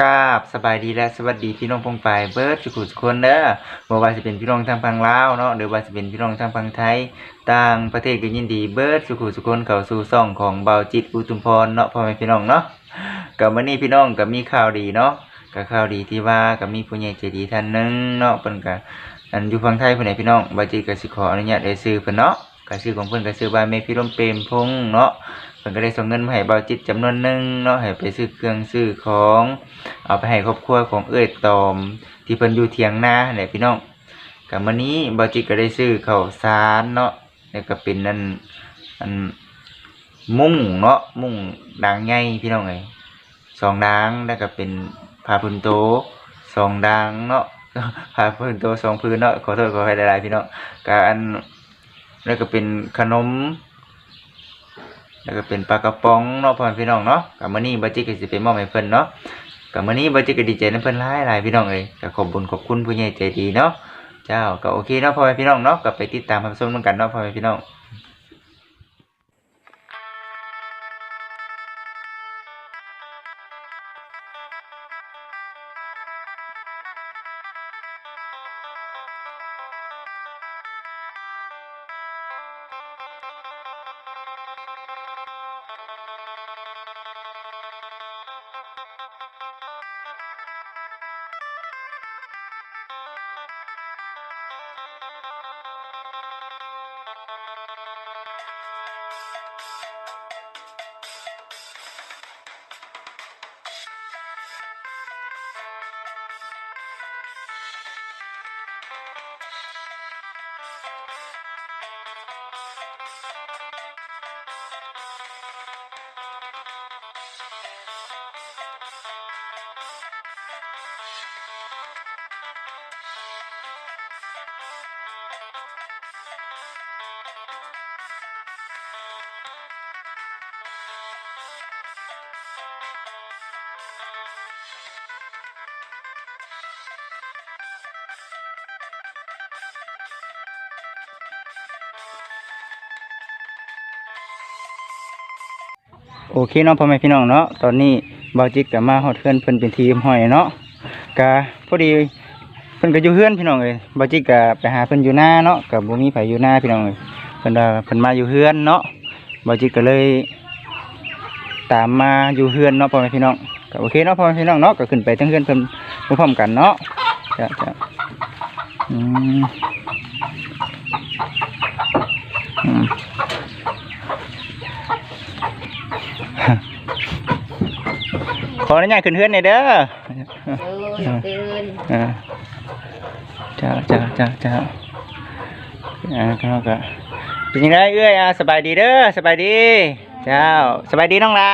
กราบสบายดีและสวัสดีพี่น้องพงไปเบิร์ดสุขุทุคนเด้อบ่ว่าสิเป็นพี่น้องทางฝั่งลาวเนาะหรือว่าสิเป็นพี่น้องทางฝั่งไทยต่างประเทศก็ยินดีเบิร์ดสุขุทุคนเข้าสู่ช่องของเบาจิตอุทุมพรเนาะพ่อแม่พี่น้องเนาะก็มื้อนี้พี่น้องก็มีข่าวดีเนาะก็ข่าวดีที่ว่าก็มีผู้ใหญ่ใจดีท่านหนึงเนาะเพิ่นก็อันอยู่ฝั่งไทยเพิ่นให้พี่น้องเบาจิตก็สิขออนุญาตได้ซื้อเพิ่นเนาะก็ชื่อของเพิ่นก็ชื่อว่านแม่พี่ลมเปรมพงษ์เนาะ เพิ่นก็ได้ส่งเงินมาให้เบาจิตจำนวนหนึ่งเนาะให้ไปซื้อเครื่องซื้อของเอาไปให้ครอบครัวของเอ้ยตอม ที่เพิ่นอยู่เถียงนาเนี่ยพี่น้องก็มื้อนี้เบาจิตก็ได้ซื้อข้าวสารเนาะแล้วก็เป็นนั่นอันมุ้งเนาะมุ้งดังใหญ่พี่น้องเอ้ยสองดังแล้วก็เป็นผ้าพื้นโตสองดังเนาะผ้าพื้นโตสองพื้นเนาะขอโทษขออภัยหลายๆพี่น้องก็อันแล้วก็เป็นขนม แล้วก็เป็นปลากระป๋องเนาะพ่อพี่น้องเนาะกับมื้อนี้บัจิก็สิไปมอบให้เพิ่นเนาะกับมื้อนี้บัจิก็ดีใจนำเพิ่นหลายหลายพี่น้องเอ้ยก็ขอบคุญขอบคุณผู้ใหญ่ใจดีเนาะเจ้าก็โอเคเนาะพ่อพี่น้องเนาะก็ไปติดตามรับชมนกันเนาะพ่อพี่น้อง โอเคเนาะพ่อแม่พี่น้องเนาะตอนนี้บาจิกก็มาฮอดเฮือนเพิ่อนเป็นทีมห้อยเนาะก็พอดีเพิ่อนก็อยู่เฮือนพี่น้องเอ้ยบาจิกก็ไปหาเพิ่อนอยู่หน้าเนาะก็บ่มีไผอยู่หน้าพี่น้องเอ้ยเพิ่อนว่าเพิ่อนมาอยู่เฮือนเนาะบาจิกก็เลย ตามมาอยู่เฮือนเนาะพ่อแม่พี่น้องก็โอเคเนาะพ่อแม่พี่น้องเนาะก็ขึ้นไปทั้งเฮือนเพิ่อนพร้อมกันเนาะจะจะอืม อืมขออนุญาตขึ้นเฮือนหน่อยเด้อเออตื่นอ่าจ้าจ้าจ้าจ้าอ่าก็ก็เป็นยังไงเอ้ยอะสบายดีเด้อสบายดี เจ้าสบายดีน้องละ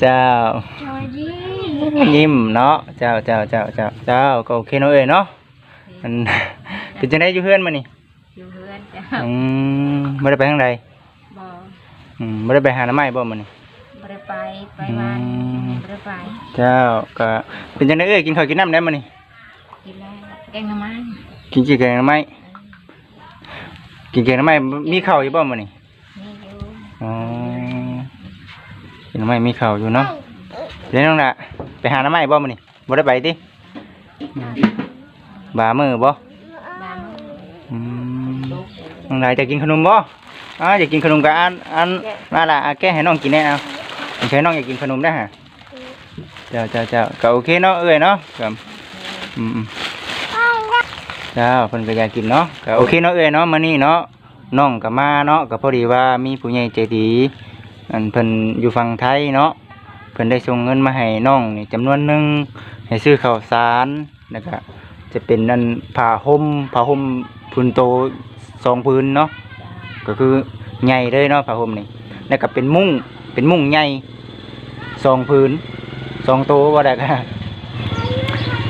เจ้าสวัสดียิ้มเนาะเจ้าเจ้าเจ้าเจ้าเจ้าก็โอเคเนาะเอ้ยเนาะมันเป็นจังไดอยู่เฮือนมานี่อยู่เพื่อนจ้ะอืมไม่ได้ไปทางใดบออืมไม่ได้ไปหาหน้ำไม้บ่มานี่ บ่ได้ไปไปวันอืมบ่ได้ไปเจ้าก็เป็นจังไดเอ้ยกินข้าวกินน้ำได้มานี่กินแล้วแกงหน่อไม้กินกี่แกงหน้ำไม้กินแกงหน้ำไม้มีข้าวอยู่บ่มานี่นี่อยู่อ๋อกินหน้ำไม้มีข้าวอยู่เนาะเดี๋ยวน้องละไปหาหน้ำไม้บ่มานี่บ่ได้ไปติอืมบ่ามือบ่บางอืมน้องละจะกินขนมบ่อ๋ออยากกินขนมกับอันอันมาละอะแกะให้น้องกินแน่เอา ใช้น้องอยากกินขนมได้ฮะเจ้าเจ้าเจ้าก็โอเคเนาะเอ้ยเนาะครับอืมเจ้าเพิ่นก็อยากกินเนาะก็โอเคเนาะเอ้ยเนาะมื้อนี้เนาะน้องก็มาเนาะก็พอดีว่ามีผู้ใหญ่ใจดีอันเพิ่นอยู่ฝั่งไทยเนาะเพิ่นได้ส่งเงินมาให้น้องนี่จำนวนหนึ่งให้ซื้อข้าวสารแล้วก็จะเป็นนั่นผ้าห่มผ้าห่มพื้นโตสองพื้นเนาะก็คือใหญ่เลยเนาะผ้าห่มนี่แล้วก็เป็นมุ้งเป็นมุ้งใหญ่ สองพื้นสองโตวว่าได้ก็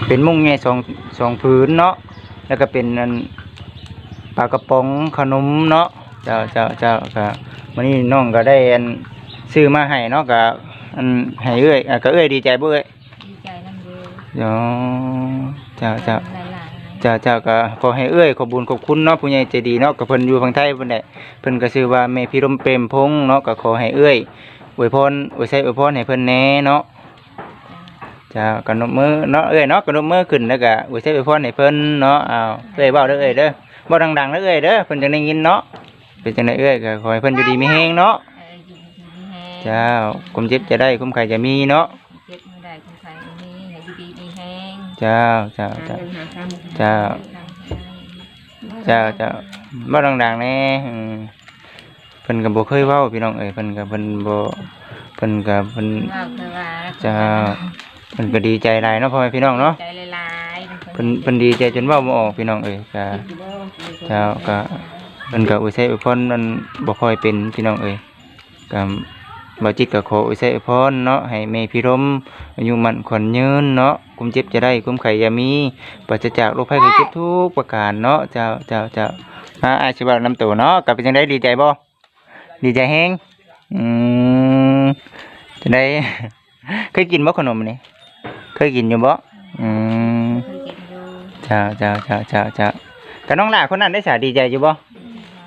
เป็นมุ้งใหญ่สองสองพื้นเนาะแล้วก็เป็นอันปลากระป๋องขนมเนาะเจ้าเจ้าเจ้าก็วันนี้น้องก็ได้อันซื้อมาให้เนาะก็อันให้เอ้ยอะก็เอ้ยดีใจบ่เอ้ยดีใจนำอยู่เดี๋ยวเจ้าเจ้าหลายเจ้าเจ้าก็ขอให้เอ้ยขอบคุญขอบคุณเนาะผู้ใหญ่ใจดีเนาะกับเพิ่นอยู่ฝั่งไทยเพิ่นได้เพิ่นก็ชื่อว่าแม่พิรมเปรมพงษ์เนาะก็ขอให้เอ้ย อวยพรอวยใส่อวยพรให้เพิ่นแหน่เนาะจ้ากันนมมือเนาะเอ้ยเนาะกันนมมือขึ้นแล้วก็อวยใส่อวยพรให้เพิ่นเนาะอ้าวเอ้ยเว้าเด้อเอ้ยเด้อเว้าดังๆเด้อเอ้ยเด้อเพิ่นจังได้ยินเนาะเป็นจังไดเอ้ยก็ขอให้เพิ่นอยู่ดีมีแฮงเนาะเจ้าคุมเจ็บจะได้คุมไข่จะมีเนาะเจ็บไม่ได้คนไทยมีให้อยู่ดีมีแฮงเจ้าเจ้าเจ้าเงินหาเจ้าเจ้าเจ้าดังๆแน่อืม เพิ่นก็บ่เคยเว้าพี่น้องเอ้ยเพิ่นก็เพิ่นบ่เพิ่นก็เพิ่นว่าเคือว่าเจ้าเพิ่นก็ดีใจหลายเนาะพ่อแม่พี่น้องเนาะใจหลายๆเพิ่นเพิ่นดีใจจนเว้าบ่ออกพี่น้องเอ้ยก็เจ้าก็เพิ่นก็อุทัยอุพรมันบ่ค่อยเป็นพี่น้องเอ้ยก็บ่จิตก็ขออุทัยอุพรเนาะให้แม่พี่รมอายุมั่นขวัญยืนเนาะกุมเจ็บจะได้กุมไข้อย่ามีปราศจากโรคภัยไข้เจ็บทุกประการเนาะเจ้าเจ้าเจ้ามาอาชีวะนำตัวเนาะก็เป็นจังไดดีใจบ่ ดีใจแฮงอืมจังไดเคยกินบ่ขนมนี่เคยกินอยู่บ่อืมเคยกินอยู่เจ้าเจ้าเจ้าเจ้าเจ้ากับน้องหลาคนนั้นได้สาดีใจอยู่บ่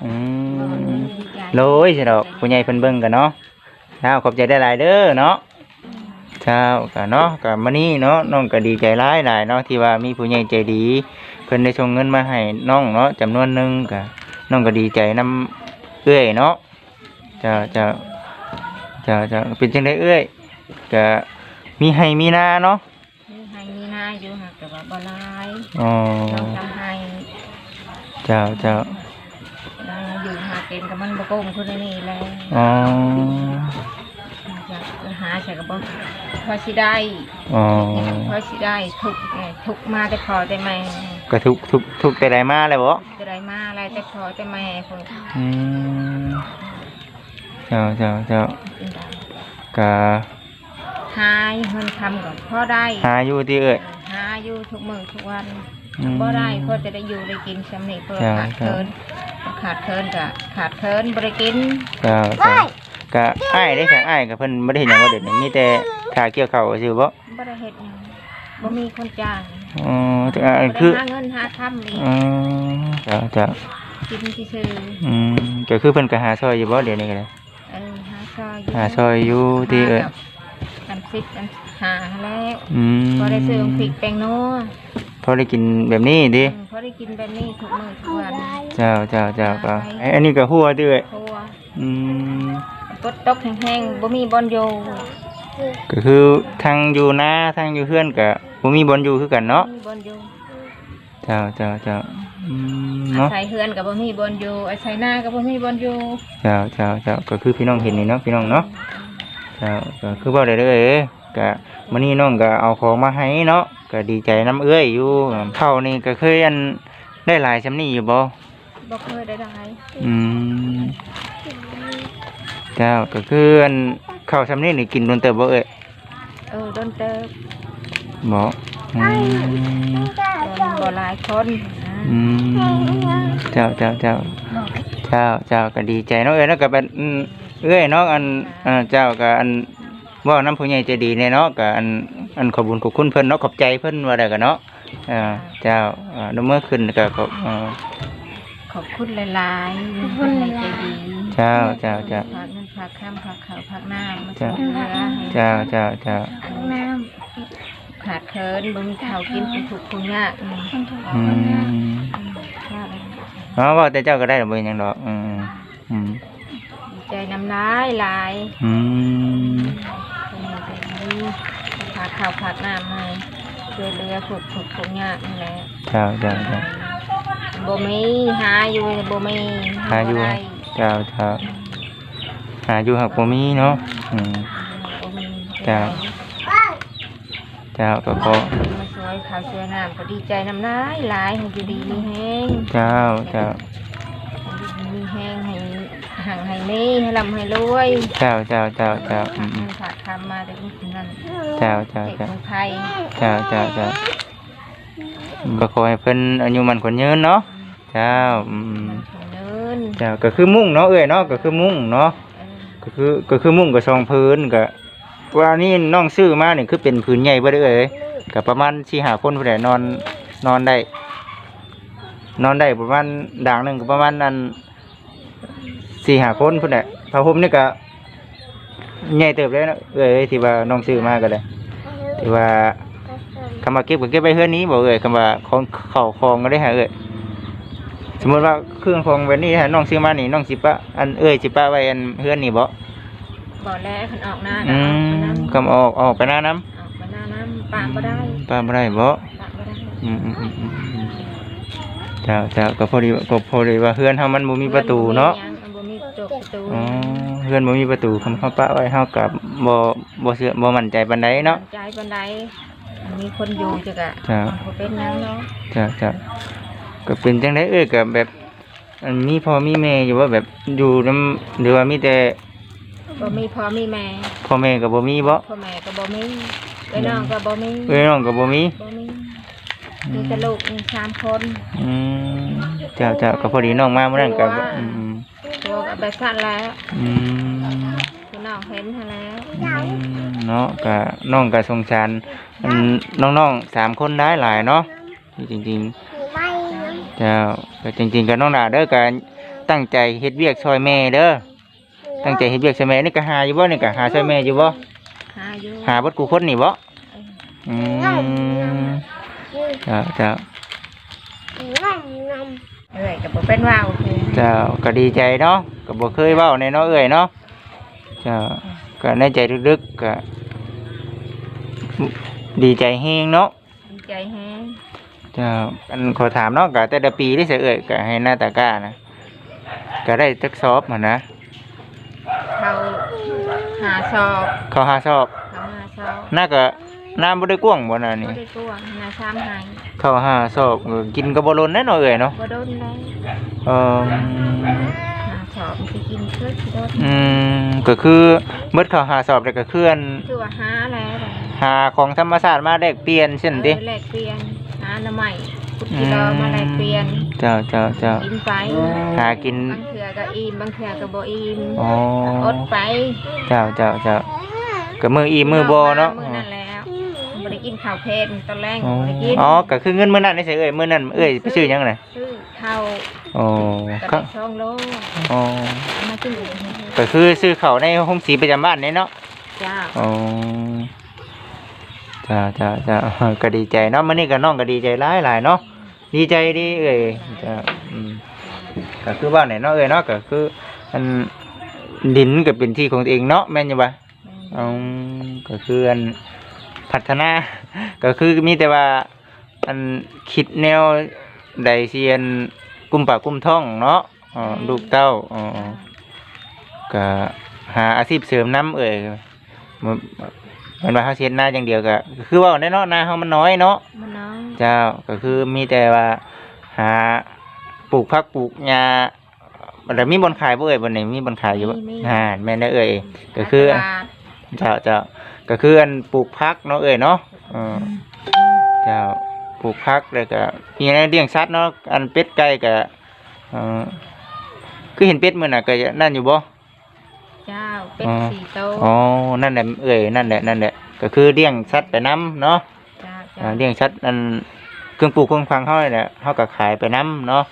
อืมโลยสิดอกผู้ใหญ่เพิ่นเบิ่งกันเนาะเจ้าขอบใจได้หลายเด้อเนาะเจ้าก็เนาะก็มื้อนี้เนาะน้องก็ดีใจหลายหลายเนาะที่ว่ามีผู้ใหญ่ใจดี เพิ่นได้ส่งเงินมาให้น้องเนาะจำนวนหนึงก็น้องก็ดีใจนํเอื้อยเนาะเจ้าเจ้าเจ้าเจ้าเป็นจังไดเอื้อยก็มีให้มีนาเนาะมีให้มีหน้าอยู่หักแต่ว่าบ่หลายอ๋อต้องทำให้เจ้าเจ้าเราอยู่หาเป็นกับมันบ่โกงคนนี้แหละอ๋ออยากหาใส่กระบอกพอสิได้อ๋อพอสิได้ทุกข์ไงทุกข์มาแต่พอแต่แม่ก็ทุกทุกทุกแต่ใดมาเลยบ่จะได้มาอะไรแต่พอแต่แม่คนอืม เจ้าเจ้าเจ้าก็หายเงินทำก่อนพอได้หาอยู่ที่เอ้ยหาอยู่ทุกมื้อทุกวันอืมบ่ได้เพื่อจะได้อยู่ได้กินสำนี้เพื่อใช่ขาดเคินขาดเคินกะขาดเคินบ่ได้กินเจ้าเจ้าก็อ้ายได้สั่งอ้ายกับเพิ่นบ่ได้เห็นหยังว่าเด็ดนี่มีแต่ถ่าเกี่ยวข้าวซื่อบ่บ่ได้เฮ็ดหยังบ่มีคนจ้างอ๋อแต่อันบ่คือได้หาเงินหาทำอีกอืมเจ้าเจ้ากินซื่ออืมก็คือเพิ่นก็หาซอยอยู่บ่เดี๋ยวนี้ก็ได้ๆเออหาซอยอยู่ หาซอยอยู่ที่เอ้ยกันสิบกันหาแล้วอืมพอได้ซื้อพริกแป้งนัวพอได้กินแบบนี้ดิอืมพอได้กินแบบนี้ทุกมื้อทุกวันเจ้าเจ้าเจ้าก็ไอ้อันนี้ก็หัวติเอ้ยเพราะว่าอืมฝนตกแห้งๆบ่มีบอนอยู่ก็คือทางอยู่นาทางอยู่เพื่อนกับผมมีบอลอยู่คือกันเนาะบ่มีบอนอยู่เจ้าเจ้าเจ้า อืมอาเนาะศัยเฮือนก็บ่มีบอนอยู่อาศัยหน้าก็บ่มีบอนอยู่เจ้าเจ้าเจ้าก็คือพี่น้องเห็นนี่เนาะพี่น้องเนาะเจ้าก็คือบ่ได้เลยก็มื้อนี้น้องก็เอาของมาให้เนาะก็ดีใจน้ำเอื้อยอยู่เท่านี้ก็เคยอันได้หลายซำนี้อยู่บ่บ่เคยได้ได้อืมเจ้าก็คืออันข้าวซำนี้นี่กินโดนเติบบ่เอ้ยเออโดนเติบบ่อืมโดนบ่หลายคนนะ อืมเจ้าเจ้าเจ้าเจ้าเจ้าก็ดีใจเนาะเอ้ยเนาะก็เป็นอืมเอ้ยเนาะอันอ่าเจ้าก็อันเว่าน้ำผู้ใหญ่ใจดีเนี่ยเนาะก็อันอันขอบคุญขอบคุณเพิ่นเนาะขอบใจเพิ่นว่าได้กันเนาะอ่าเจ้าอ่าน้ำเมื่อขึ้นก็ขอบอ่าขอบคุณหลายๆขอบคุณใจดีเจ้าเจ้าเจ้าฝากเงินฝากคำฝากข้าวฝากน้ำมาเจ้าส่งเหลือให้เจ้าเจ้าเจ้าน้ำ ขาดเคินบ่มีข้าวกินผู้ทุกข์ผู้ยากอืมอืมว่าไปอ๋อเว่าแต่เจ้าก็ได้ดอกเบี้ยยังดอกอืมอืมดีใจน้ำลายหลายอืมคนนี้ใจดีฝากข้าวฝากน้ำให้ช่วยเหลือผู้ทุกข์ผู้ยากนี่แหละเจ้าเจ้าเจ้าบ่มีหาอยู่บ่มีหาอยู่บ่ได้เจ้าเจ้าหาอยู่หักบ่มีเนาะอืม บ่มีจ้ะ เจ้าก็ขอมาช่วยข้าวช่วยน้ำก็ดีใจน้ำลายหลายให้อยู่ดีมีแห้งเจ้าเจ้ามีแห้งให้ห่างให้มีให้ลำให้รวยเจ้าเจ้าเจ้าเจ้าอืมอืเงิมนฝากคำมาแต่ลูกนั่นเจ้าเจ้าเด็กเจ้าคนไทยเจ้าเจ้าเจ้าก็ขอให้เพิ่นอายุมันคนยืนเนาะเจ้าอืมมันถึงเนินเจ้าก็คือมุ่งเนาะเอ้ยเนาะก็คือมุ่งเนาะ เออ ก็คือก็คือมุ่งกับซองพื้นก็ ว่านี่น้องซื้อมานี่คือเป็นพื้นใหญ่บ่ได้เอ้ยก็ประมาณ4-5คนผู้ใดนอนนอนได้ นอนได้ประมาณด่างหนึ่งก็ประมาณนั้น4-5คนผู้ใดผ้าห่มนี่ก็ใหญ่เติบเลยนะเอ้ยที่ว่าน้องซื้อมาก็ได้ที่ว่าคำว่าเก็บก็เก็บไปเฮือนนี้บ่เอ้ยคำว่าของเข้าของก็ได้หาเอ้ยสมมติว่าเครื่องของแบบนี้ฮะน้องซื้อมานี่น้องสิปะอันเอ้ยสิปะไว้อันเฮือนนี่บ่ บ่แล้วคันออกหน้าอืก็ออกไปน้ำมคำออกออกไปหน้าน้ำออกไปหน้าน้ำปากบ่ได้ป้าบ่ได้บ่ปากบ่ได้อืมอืมอืมอืมอืมเจ้าเจ้าก็พอดีก็พอดีว่าเฮือนเฮามันบ่มีประตูเนาะบ่มีจบประตูอ๋อเฮือนบ่มีประตูคำเขาปะไว้เฮาก็บ่บ่เชื่อบ่มั่นใจปานใดเนาะ ใจบันไดมีคนอยู่จักอะครับบ่เป็นหยังเนาะจ้ะจ้ะก็เป็นจังไดเอ้ยก็แบบอันมีพ่อมีแม่อยู่ว่าแบบอยู่นํหรือว่ามีแต่ บ่มีพ่อมีแม่พ่อแม่ก็บ่มีบ่พ่อแม่ก็บ่มีไปน้องก็บ่มีเอ้ยน้องก็บ่มีบ่มีมีแต่ลูกมีสามคนอืมเจ้าเจ้าก็พอดีน้องมาเมื่อนั้นก็บ่อืมอืมตัวก็แบบสั้นแล้วอืมคือน้องเห็นหั้นแล้วเนาะก็น้องก็สงสารอันน้องๆสามคนได้หลายเนาะจริงๆเจ้าก็จริง ๆก็น้องดาเด้อก็ตั้งใจเฮ็ดเวียกช่วยแม่เด้อ ตั้งใจเฮ็ดเวียกช่วยแม่นี่ก็หาอยู่บ่นี่ก็หาช่วยแม่อยู่บ่หาอยู่หาเบดกูคนนี่บ่อืมเจ้าเจ้าเอ้ยก็บ่เป็นว่าวคือเจ้าก็ดีใจเนาะก็บ่เคยเว้าในเนาะเอ้ยเนาะเจ้าก็ในใจลึกๆก็ดีใจแฮงเนาะดีใจแฮงเจ้าอันขอถามเนาะก็แต่ละปีที่เสียเอ่ยก็ให้หน้าตากล้านะก็ได้จักสอบมานะ เขาหาสอบเขาหาสอบเขาหาสอบน่าก็น้ำบ่ได้กว้างบ่น่ะบ่นี่ได้กลัวหาซ้ำให้เขาหาสอบก็กินก็บ่ล้นแน่เนาะเอ่ยเนาะบ่โดนเลยเออหาสอบมันสิกินคือสิโดนอืมก็คือเมื่อเขาหาสอบแต่ก็เคลื่อนคือว่าหาแล้วแหละหาของธรรมศาสตร์มาแลกเปลี่ยนเช่นติเออแลกเปลี่ยนหาหน้ำใหม่พุ ทธิโลมาแลกเปลี่ยนเจ้าเจ้าเจ้ากินไปหากินบางเถื่อก็อิ่มบางเถื่อก็บ่อิ่มอ๋ออดไปเจ้าเจ้าเจ้าก็มืออีมือบ่เนาะมื้อนั้นแล้วบ่ได้กินข้าวเพลนตอนแรกอ๋อบ่ได้กินอ๋อก็คือเงินมื้อนั้นนี่สิเอ้ยมื้อนั้นเอ้ยไปซื้อหยังน่ะซื้อข้าวอ๋อกับก็ช่องโลอ๋อเอามากินอีกก็คือซื้อเขาวในห้องสีประจำบ้านนี่เนาะจ้าอ๋อ จ้าจ้าจ้าก็ดีใจเนาะมื้อนี้ก็น้องก็ดีใจหลายหลายเนาะดีใจดีเอ้ยจ้าอืมก็คือบ้านไหนเนาะเอ้ยเนาะก็คืออันดินก็เป็นที่ของตัวเองเนาะแม่นอยู่บ่อืมก็คืออันพัฒนา ก็คือมีแต่ว่าอันคิดแนวใดเซียนกุมปากกุมท้องเนาะอ๋อลูกเต้าอ๋อก็หาอาชีพเสริมน้ำเอ่ย มันมันว่าเขาเช็ดหน้าอย่างเดียวก็คือว่าแน่เนอนหน้าเขามันน้อยเนาะมันน้องเจ้าก็คือมีแต่ว่าหาปลูกผักปลูกหญ้าแต่มีบอนขายบ่เอ่ยบนไหนมีบอนขายอยู่บ่อ่าแม่นได้อเอ่ยก็คือตลาดเจ้าเจ้าก็คืออันปลูกผักเนาะเอ่ยเนาะอืมเจ้าปลูกผักแล้วก็มีอะไรเลี้ยงสัตว์เนาะอันเป็ดไก่ก็เอ่อคือเห็นเป็ดมื้อน่ะก็นั่นอยู่บ่ เจ้าเป็ดอ๋อสี่โตอ๋อนั่นแหละเอ่ยนั่นแหละนั่นแหละก็คือเลี้ยงสัตว์ไปน้ำเนาะจ้าอ่าเลี้ยงสัตว์อันเครื่องปลูกเครื่องฟังเขาเนี่ยเขาก็ขายไปน้ำเนาะ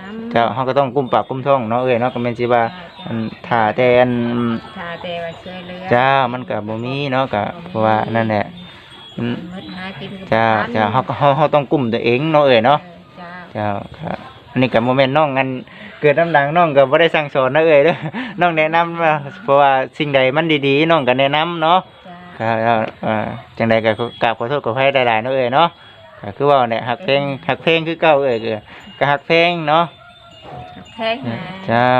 น้ำเจ้าเขาก็ต้องกุ้มปากกุ้มท้องเนาะเอ่ยเนาะก็แม่นสิว่าอันถ่าแต่อันชาแต่ว่าช่วยเหลือเจ้ามันก็บ่มีเนาะก็เพราะว่านั่นแหละอืมมืดหากินกับเจ้าพันเจ้าเขาก็เขาเขาต้องกุ้มตัวเองเนาะเอ่ยเนาะเจ้าเจ้าครับ อันนี้ก็โมเมนต์น้องงันเกิดน้ำหลังน้องก็บ่ได้สั่งสอนนะเอ่ยเด้อน้องแนะนำว่าเพราะว่าสิ่งใดมันดีๆน้องก็แนะนำเนาะจ้าครับเอ่อจังใดก็กราบขอโทษขออภัยหลายๆเนาะเอ้ยเนาะก็คือว่าเนี่ยหักเพลงหักเพลงคือเก่าเอ้ยก็ก็หักเพลงเนาะแพงนะเจ้า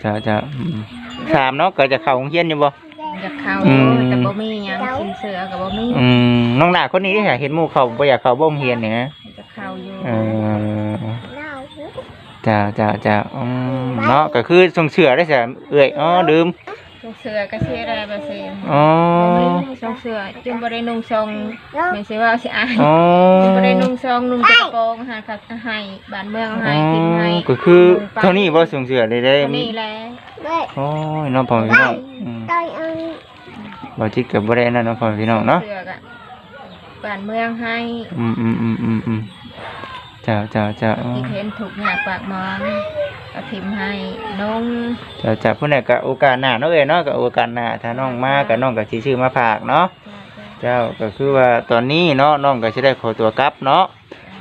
เจ้าเจ้าอืมถามเนาะก็จะเข้าโรงเรียนอยู่บ่จะเข้าอืม แต่บ่มีหยังกินเสือกับบ่มีอืมน้องหน้าคนนี้ค่ะเห็นหมู่เขาบ่อยากเข้าบ่โรงเรียนเนี่ยนะจะเข้าอยู่เออเจ้าเจ้าเจ้าอืมเนาะก็คือส่งเสือได้ซะเอ้ยอ๋อดื่มส่งเสือก็เสียได้บ่เสียอ๋อบ่มีส่งเสือจึงบ่ได้นุ่งทรงไม่ใช่ว่าสิอายอ๋อจึงบ่ได้นุ่งทรงนุ่งแต่กระโปรงหาครับให้บ้านเมืองให้กินให้ก็คือเท่านี้บ่ส่งเสือได้ได้เท่านี้แหละโอ้ยน้องพ่อพี่น้องอืมบ่จิตกับบ่ได้นั่นน้องพ่อพี่น้องเนาะเสือกอะบ้านเมืองให้อืมอืมอืมอืมอืม เจ้าเจ้าเจ้าอืที่มเห็นถูกหยาปากหมองไปเอาทิมให้นมเจ้าจ้าผู้ใดก็โอกาสหน้าเนาะเอ้ยเนาะก็โอกาสหน้าถ้าน้องมาก็น้องก็สิซื้อมาฝากเนาะจ้าจ้าเจ้าก็คือว่าตอนนี้เนาะน้องก็สิได้ขอตัวกลับเนาะ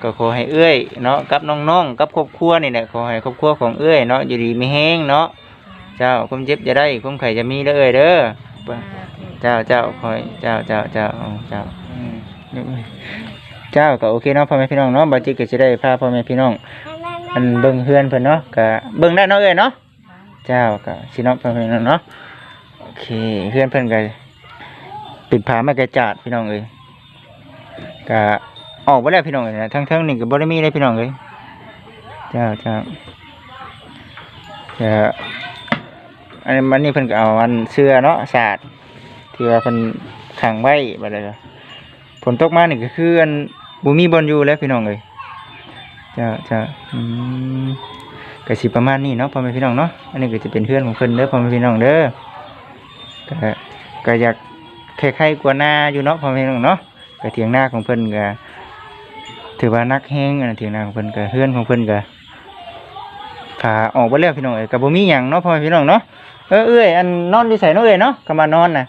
ก็ขอให้เอ้ยเนาะกับน้องๆกับครอบครัวนี่แหละขอให้ครอบครัวของเอ้ยเนาะอยู่ดีมีแฮงเนาะเจ้าความเจ็บจะได้ความไข้จะมีเด้อเอ้ยเด้อเจ้าเจ้าคอยเจ้าเจ้าเจ้าเอาเจ้าอืม เจ้าก็โอเคเนาะพ่อแม่พี่น้องเนาะบาจิตก็จะได้พาพ่อแม่พี่น้องอันเบิ่งเฮือนเพิ่นเนาะก็เบิ่งได้เนาะเอ้ยเนาะเจ้าก็สิเนาะพ่อแม่พี่น้องเนาะโอเคเฮือนเพิ่นก็ปิดผาไม้กระจาดพี่น้องเอ้ยก็ออกบ่แล้วพี่น้องเอ้ยนะทั้งๆนี่ก็บ่ได้มีเลยพี่น้องเอ้ยเจ้าเจ้าก็อันนี้มันนี่เพิ่นก็เอาอันเสื้อเนาะสาดที่ว่าเพิ่นขังไว้บัดนี้ก็ฝนตกมานี่ก็คืออัน บ่มีบอลอยู่แล้วพี่น้องเอ้ยจ้าจ้าอืมก็สิประมาณนี้เนาะพ่อแม่พี่น้องเนาะอันนี้ก็จะเป็นเพื่อนของเพิ่นเด้อพ่อแม่พี่น้องเด้อก็ก็อยากคล้ายๆกว่าหน้าอยู่เนาะพ่อแม่พี่น้องเนาะก็เถียงหน้าของเพิ่นก็ถือว่านักแฮงอันนั้นเถียงหน้าของเพิ่นก็เฮือนของเพิ่นก็ขาออกบ่แล้วพี่น้องเอ้ยก็บ่มีหยังเนาะพ่อแม่พี่น้องเนาะเออเอ้ยอันนอนอยู่ไสเนาะเอ้ยเนาะก็มานอนน่ะ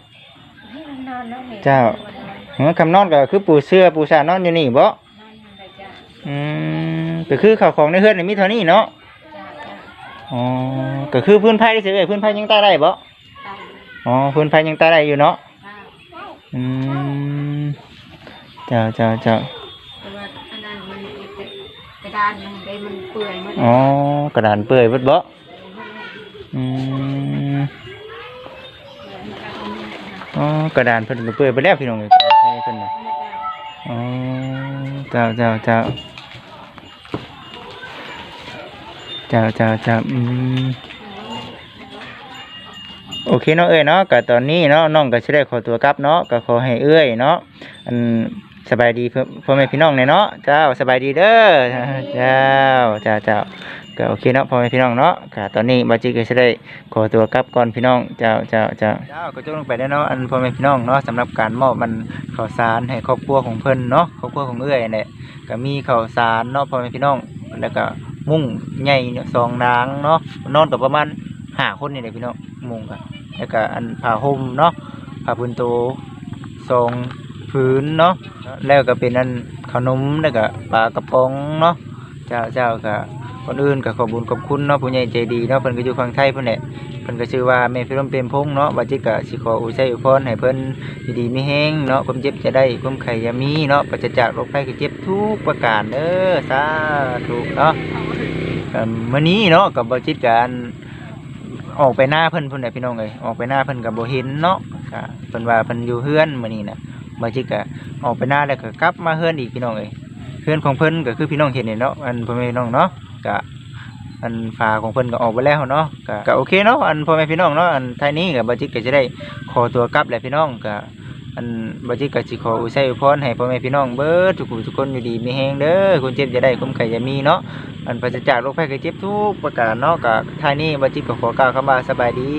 นอนแล้วเจ้า เออคำนอนก็คือปูเสื้อปูสานอนอยู่นี่บ่นอนอะไรจ้าอืมก็คือข้าวของในเฮือนนี่มีเท่านี้เนาะจ้าจ้าอ๋อก็คือพื้นไผ่ที่สิเอ้ยพื้นไผ่ยังตายได้บ่ตายอ๋อพื้นไผ่ยังตายได้อยู่เนาะจ้าอืมเจ้าเจ้าเจ้าแต่ว่าอันนั้นมันกระดานมันได้มันเปื่อยมันอ๋อกระดานเปื่อยเบิดบ่อืม อ๋อกระดานเพิ่นก็เปื่อยไปแล้วพี่น้องเอ้ยใช่เพิ่นน่ะ อ๋อเจ้าเจ้าเจ้าเจ้าเจ้าเจ้าอืมโอเคเนาะเอ้ยเนาะก็ตอนนี้เนาะน้องก็ชิได้ขอตัวกลับเนาะก็ขอให้เอ้ยเนาะอันสบายดีเพื่อพ่อแม่พี่น้องเนี่ยเนาะเจ้าสบายดีเด้อเจ้าเจ้าเจ้า ก็โอเคเนาะพ่อแม่พี่น้องเนาะก็ตอนนี้บาจิก็สิได้ขอตัวกลับก่อนพี่น้องเจ้าเจ้าเจ้าเจ้าก็จบลงไปได้เนาะอันพ่อแม่พี่น้องเนาะสำหรับการมอบมันข้าวสารให้ครอบครัวของเพิ่นเนาะครอบครัวของเอ้ยเนี่ยก็มีข้าวสารเนาะพ่อแม่พี่น้องแล้วก็มุ้งใหญ่สองนางเนาะนอนกับประมาณห้าคนนี่แหละพี่น้องมุ้งกันแล้วก็อันผ้าห่มเนาะผ้าพื้นโตทรงพื้นเนาะแล้วก็เป็นอันขนมแล้วก็ปลากระป๋องเนาะเจ้าเจ้าก็ คนอื่นก็ขอบุญขอบคุณเนาะผู้ใหญ่ใจดีเนาะเพิ่นก็อยู่ฝั่งไทยเพิ่นแหละเพิ่นก็ชื่อว่าแม่พิรมเป็นพงษ์เนาะว่าจิกะสิขออุทัยอุพรให้เพิ่นอยู่ดีมีแฮงเนาะความเจ็บจะได้ความไข้อย่ามีเนาะปราศจากโรคภัยไข้เจ็บทุกประการเด้อสาธุเนาะมื้อนี้เนาะก็บ่จิตกันออกไปหน้าเพิ่นพุ่นน่ะพี่น้องเอ้ยออกไปหน้าเพิ่นก็บ่เห็นเนาะก็เพิ่นว่าเพิ่นอยู่เฮือนมื้อนี้น่ะบางทีก็ออกไปหน้าแล้วก็กลับมาเฮือนอีกพี่น้องเอ้ยเฮือนของเพิ่นก็คือพี่น้องเห็นเนาะอันพ่อแม่น้องเนาะ กะอันฝาของเพิ่นก็ออกไปแล้วเนาะก็ก็โอเคเนาะอันพ่อแม่พี่น้องเนาะอันท้ายนี้ก็บางทีก็จะได้ขอตัวกลับแหละพี่น้องก็อันบัจจิก็สิขออุทัยอวยพรให้พ่อแม่พี่น้องเบิดทุกผู้ทุกคนอยู่ดีมีแฮงเด้อคนเจ็บจะได้คนไข้จะมีเนาะอันปราศจากโรคภัยไข้เจ็บทุกประการเนาะกับท่านี้บัจิก็ขอกล่าวคำว่าสบายดี